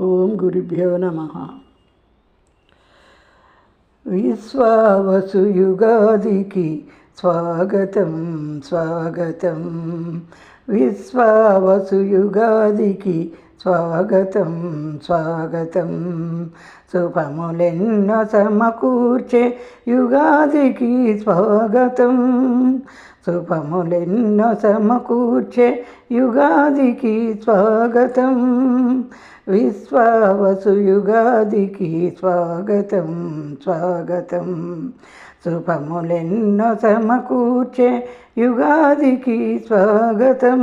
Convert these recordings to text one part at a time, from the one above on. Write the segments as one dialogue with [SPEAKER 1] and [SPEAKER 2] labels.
[SPEAKER 1] ఓం గురుభ్యో నమ. విశ్వావసుయుగాదికి స్వాగతం స్వాగతం. విశ్వావసుయుగాదికి స్వాగతం స్వాగతం. శుభములెన్నో సమకూర్చే యుగాదికి స్వాగతం. శుభములెన్నో సమకూర్చే యుగాదికి స్వాగతం. విశ్వావసుయుగాదికి స్వాగతం స్వాగతం. శుభములెన్నో సమకూర్చే యుగాదికి స్వాగతం.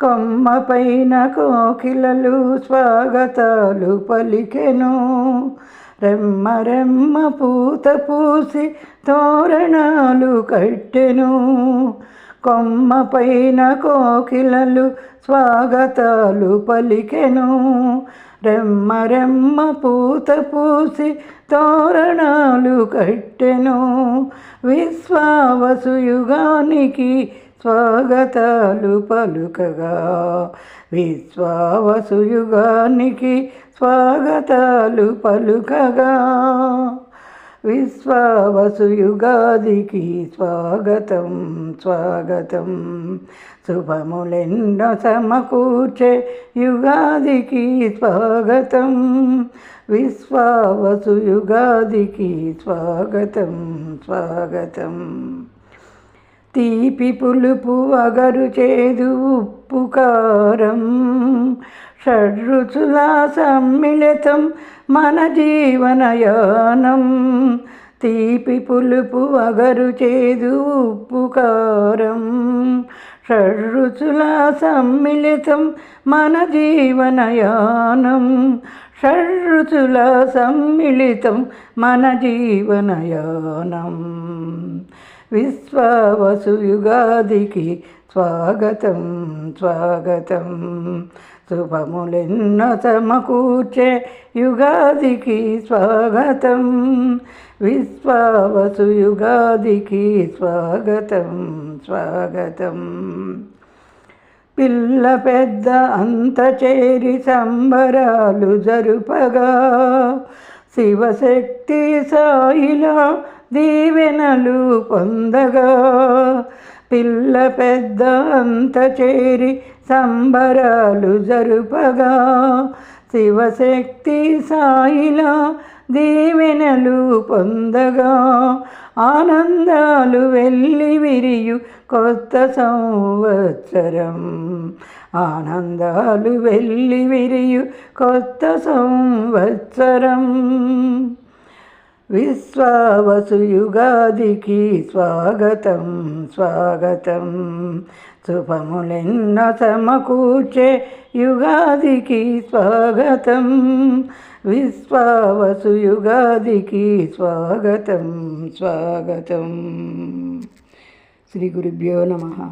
[SPEAKER 1] కొమ్మ పైన కోకిలలు స్వాగతాలు పలికెను. రెమ్మ రెమ్మ పూత పూసి తోరణాలు కట్టెను. కొమ్మ పైన కోకిలలు స్వాగతాలు పలికెను. రెమ్మ రెమ్మ పూత పూసి తోరణాలు కట్టెను. విశ్వావసుయుగానికి స్వాగతాలు పలుకగా. విశ్వావసుయుగానికి స్వాగతాలు పలుకగా. విశ్వావసుయుగాదికి స్వాగతం స్వాగతం. శుభములెన్నో సమకూర్చే యుగాదికి స్వాగతం. విశ్వావసుయుగాదికి స్వాగతం స్వాగతం. తీపి పులుపు అగరు చేదు ఉప్పు కారం. షడ్రుచులా సమ్మిళితం మన జీవనయానం తీపి పులుపు అగరు చేదు ఉప్పు కారం షడ్రుచుల సమ్మిళితం మన జీవనయానం షడ్రుచుల సమ్మిళితం మన జీవనయానం విశ్వవసుయుగాదికి స్వాగతం స్వాగతం. శుభములెన్నో సమకూర్చే యుగాదికి స్వాగతం. విశ్వవసుయుగాదికి స్వాగతం స్వాగతం. పిల్ల పెద్ద అంత చేరి సంబరాలు జరుపగా శివశక్తి సాయిలా దీవెనలు పొందగా. పిల్ల పెద్ద అంత చేరి సంబరాలు జరుపగా. శివశక్తి సాయిలా దీవెనలు పొందగా. ఆనందాలు వెళ్ళి విరియు కొత్త సంవత్సరం. ఆనందాలు వెళ్ళి విరియు కొత్త సంవత్సరం. విశ్వావసుయుగాదికి స్వాగతం స్వాగతం. శుభములెన్న సమకూర్చే యుగాదికి స్వాగతం. విశ్వావసుయుగాదికి స్వాగతం స్వాగతం. శ్రీ గురుభ్యో నమ.